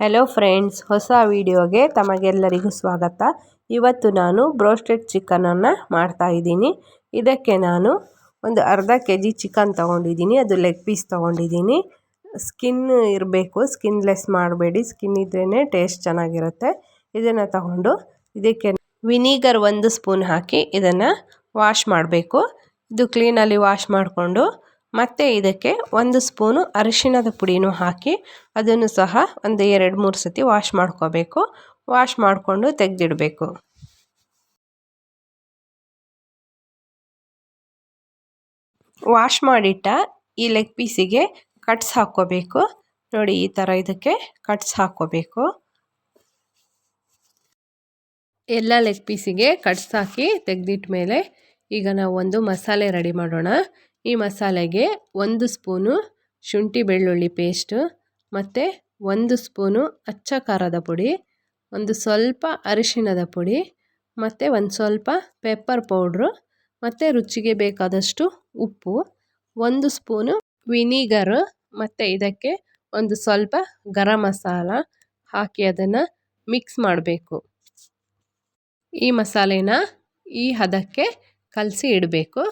Hello friends ಹೊಸ ವಿಡಿಯೋಗೆ ತಮಗೆಲ್ಲರಿಗೂ ಸ್ವಾಗತ. ಇವತ್ತು ನಾನು ಬ್ರೋಸ್ಟೆಡ್ ಚಿಕನನ್ನು ಮಾಡ್ತಾ ಇದ್ದೀನಿ. ಇದಕ್ಕೆ ನಾನು ಒಂದು ಅರ್ಧ ಕೆ ಜಿ ಚಿಕನ್ ತೊಗೊಂಡಿದ್ದೀನಿ. ಅದು ಲೆಗ್ ಪೀಸ್ ತೊಗೊಂಡಿದ್ದೀನಿ. ಸ್ಕಿನ್ ಇರಬೇಕು ಸ್ಕಿನ್ಲೆಸ್ ಮಾಡಬೇಡಿ. ಸ್ಕಿನ್ ಇದ್ರೇ ಟೇಸ್ಟ್ ಚೆನ್ನಾಗಿರುತ್ತೆ. ಇದನ್ನು ತಗೊಂಡು ಇದಕ್ಕೆ ವಿನಿಗರ್ ಒಂದು ಸ್ಪೂನ್ ಹಾಕಿ ಇದನ್ನು ವಾಶ್ ಮಾಡಬೇಕು. ಇದು ಕ್ಲೀನಲ್ಲಿ ವಾಶ್ ಮಾಡಿಕೊಂಡು ಮತ್ತು ಇದಕ್ಕೆ ಒಂದು ಸ್ಪೂನು ಅರಿಶಿಣದ ಪುಡಿನೂ ಹಾಕಿ ಅದನ್ನು ಸಹ ಒಂದು ಎರಡು ಮೂರು ಸತಿ ವಾಶ್ ಮಾಡ್ಕೋಬೇಕು. ವಾಶ್ ಮಾಡಿಕೊಂಡು ತೆಗೆದಿಡಬೇಕು. ವಾಶ್ ಮಾಡಿಟ್ಟ ಈ ಲೆಗ್ ಪೀಸಿಗೆ ಕಟ್ಸ್ ಹಾಕ್ಕೋಬೇಕು. ನೋಡಿ ಈ ಥರ ಇದಕ್ಕೆ ಕಟ್ಸ್ ಹಾಕ್ಕೋಬೇಕು. ಎಲ್ಲ ಲೆಗ್ ಪೀಸಿಗೆ ಕಟ್ಸ್ ಹಾಕಿ ತೆಗೆದಿಟ್ಟ ಮೇಲೆ ಈಗ ನಾವು ಒಂದು ಮಸಾಲೆ ರೆಡಿ ಮಾಡೋಣ. ಈ ಮಸಾಲೆಗೆ ಒಂದು ಸ್ಪೂನು ಶುಂಠಿ ಬೆಳ್ಳುಳ್ಳಿ ಪೇಸ್ಟು ಮತ್ತು ಒಂದು ಸ್ಪೂನು ಅಚ್ಚ ಖಾರದ ಪುಡಿ, ಒಂದು ಸ್ವಲ್ಪ ಅರಿಶಿಣದ ಪುಡಿ ಮತ್ತು ಒಂದು ಸ್ವಲ್ಪ ಪೆಪ್ಪರ್ ಪೌಡ್ರು ಮತ್ತು ರುಚಿಗೆ ಬೇಕಾದಷ್ಟು ಉಪ್ಪು, ಒಂದು ಸ್ಪೂನು ವಿನಿಗರು ಮತ್ತು ಇದಕ್ಕೆ ಒಂದು ಸ್ವಲ್ಪ ಗರಂ ಮಸಾಲ ಹಾಕಿ ಅದನ್ನು ಮಿಕ್ಸ್ ಮಾಡಬೇಕು. ಈ ಮಸಾಲೆನ ಈ ಹದಕ್ಕೆ ಕಲಸಿ ಇಡಬೇಕು.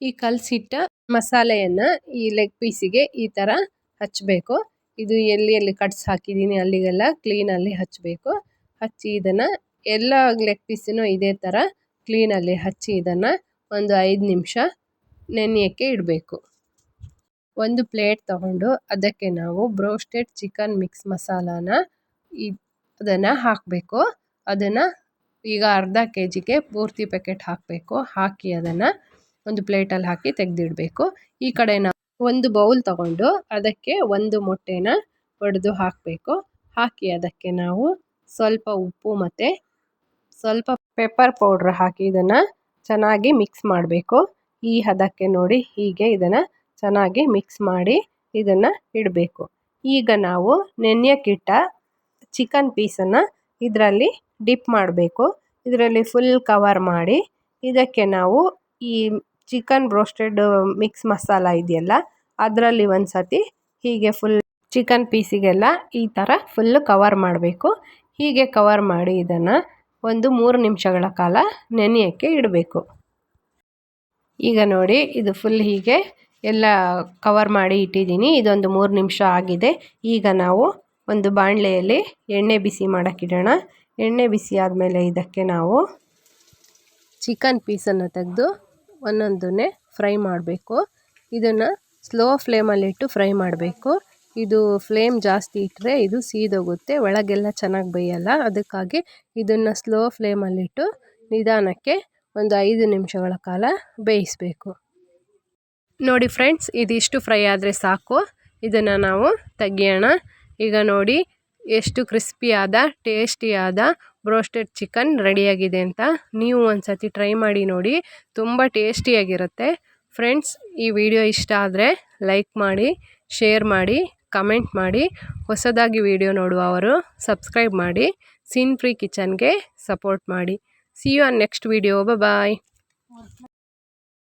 ಈ ಕಲಸಿಟ್ಟ ಮಸಾಲೆಯನ್ನು ಈ ಲೆಗ್ ಪೀಸಿಗೆ ಈ ಥರ ಹಚ್ಚಬೇಕು ಇದು ಎಲ್ಲಿ ಎಲ್ಲಿ ಕಟ್ಸ್ ಹಾಕಿದ್ದೀನಿ ಅಲ್ಲಿಗೆಲ್ಲ ಕ್ಲೀನಲ್ಲಿ ಹಚ್ಚಬೇಕು ಹಚ್ಚಿ ಇದನ್ನು ಎಲ್ಲ ಲೆಗ್ ಪೀಸನ್ನು ಇದೇ ಥರ ಕ್ಲೀನಲ್ಲಿ ಹಚ್ಚಿ ಇದನ್ನು ಒಂದು ಐದು ನಿಮಿಷ ನೆನೆಯೋಕ್ಕೆ ಇಡಬೇಕು. ಒಂದು ಪ್ಲೇಟ್ ತಗೊಂಡು ಅದಕ್ಕೆ ನಾವು ಬ್ರೋಸ್ಟೆಡ್ ಚಿಕನ್ ಮಿಕ್ಸ್ ಮಸಾಲಾನ ಈ ಅದನ್ನು ಹಾಕಬೇಕು. ಅದನ್ನು ಈಗ ಅರ್ಧ ಕೆ ಜಿಗೆ ಪೂರ್ತಿ ಪ್ಯಾಕೆಟ್ ಹಾಕಬೇಕು. ಹಾಕಿ ಅದನ್ನು ಒಂದು ಪ್ಲೇಟಲ್ಲಿ ಹಾಕಿ ತೆಗೆದಿಡಬೇಕು. ಈ ಕಡೆ ಒಂದು ಬೌಲ್ ತಗೊಂಡು ಅದಕ್ಕೆ ಒಂದು ಮೊಟ್ಟೆನ ಒಡೆದು ಹಾಕಬೇಕು. ಹಾಕಿ ಅದಕ್ಕೆ ನಾವು ಸ್ವಲ್ಪ ಉಪ್ಪು ಮತ್ತು ಸ್ವಲ್ಪ ಪೆಪ್ಪರ್ ಪೌಡ್ರ್ ಹಾಕಿ ಇದನ್ನು ಚೆನ್ನಾಗಿ ಮಿಕ್ಸ್ ಮಾಡಬೇಕು. ಈ ಹದಕ್ಕೆ ನೋಡಿ ಹೀಗೆ ಇದನ್ನು ಚೆನ್ನಾಗಿ ಮಿಕ್ಸ್ ಮಾಡಿ ಇದನ್ನು ಇಡಬೇಕು. ಈಗ ನಾವು ನೆನೆಯಕ್ಕಿಟ್ಟ ಚಿಕನ್ ಪೀಸನ್ನು ಇದರಲ್ಲಿ ಡಿಪ್ ಮಾಡಬೇಕು. ಇದರಲ್ಲಿ ಫುಲ್ ಕವರ್ ಮಾಡಿ ಇದಕ್ಕೆ ನಾವು ಈ ಚಿಕನ್ ಬ್ರೋಸ್ಟೆಡ್ ಮಿಕ್ಸ್ ಮಸಾಲ ಇದೆಯಲ್ಲ, ಅದರಲ್ಲಿ ಒಂದು ಸತಿ ಹೀಗೆ ಫುಲ್ ಚಿಕನ್ ಪೀಸಿಗೆಲ್ಲ ಈ ಥರ ಫುಲ್ಲು ಕವರ್ ಮಾಡಬೇಕು. ಹೀಗೆ ಕವರ್ ಮಾಡಿ ಇದನ್ನು ಒಂದು ಮೂರು ನಿಮಿಷಗಳ ಕಾಲ ನೆನೆಯೋಕ್ಕೆ ಇಡಬೇಕು. ಈಗ ನೋಡಿ, ಇದು ಫುಲ್ ಹೀಗೆ ಎಲ್ಲ ಕವರ್ ಮಾಡಿ ಇಟ್ಟಿದ್ದೀನಿ. ಇದೊಂದು ಮೂರು ನಿಮಿಷ ಆಗಿದೆ. ಈಗ ನಾವು ಒಂದು ಬಾಣಲೆಯಲ್ಲಿ ಎಣ್ಣೆ ಬಿಸಿ ಮಾಡೋಕ್ಕಿಡೋಣ. ಎಣ್ಣೆ ಬಿಸಿ ಆದಮೇಲೆ ಇದಕ್ಕೆ ನಾವು ಚಿಕನ್ ಪೀಸನ್ನು ತೆಗೆದು ಒಂದೊಂದನ್ನೇ ಫ್ರೈ ಮಾಡಬೇಕು. ಇದನ್ನು ಸ್ಲೋ ಫ್ಲೇಮಲ್ಲಿಟ್ಟು ಫ್ರೈ ಮಾಡಬೇಕು. ಇದು ಫ್ಲೇಮ್ ಜಾಸ್ತಿ ಇಟ್ಟರೆ ಇದು ಸೀದೋಗುತ್ತೆ, ಒಳಗೆಲ್ಲ ಚೆನ್ನಾಗಿ ಬೇಯಲ್ಲ. ಅದಕ್ಕಾಗಿ ಇದನ್ನು ಸ್ಲೋ ಫ್ಲೇಮಲ್ಲಿಟ್ಟು ನಿಧಾನಕ್ಕೆ ಒಂದು ಐದು ನಿಮಿಷಗಳ ಕಾಲ ಬೇಯಿಸಬೇಕು. ನೋಡಿ ಫ್ರೆಂಡ್ಸ್, ಇದಿಷ್ಟು ಫ್ರೈ ಆದರೆ ಸಾಕು. ಇದನ್ನು ನಾವು ತೆಗಿಯೋಣ. ಈಗ ನೋಡಿ, ಎಷ್ಟು ಕ್ರಿಸ್ಪಿಯಾದ, ಟೇಸ್ಟಿಯಾದ ಬ್ರೋಸ್ಟೆಡ್ ಚಿಕನ್ ರೆಡಿಯಾಗಿದೆ ಅಂತ ನೀವು ಒಂದು ಸತಿ ಟ್ರೈ ಮಾಡಿ ನೋಡಿ. ತುಂಬ ಟೇಸ್ಟಿಯಾಗಿರುತ್ತೆ. ಫ್ರೆಂಡ್ಸ್, ಈ ವಿಡಿಯೋ ಇಷ್ಟ ಆದರೆ ಲೈಕ್ ಮಾಡಿ, ಶೇರ್ ಮಾಡಿ, ಕಮೆಂಟ್ ಮಾಡಿ. ಹೊಸದಾಗಿ ವಿಡಿಯೋ ನೋಡುವವರು ಸಬ್ಸ್ಕ್ರೈಬ್ ಮಾಡಿ. ಸೀನ್ ಫ್ರೀ ಕಿಚನ್ಗೆ ಸಪೋರ್ಟ್ ಮಾಡಿ. See you on next video bye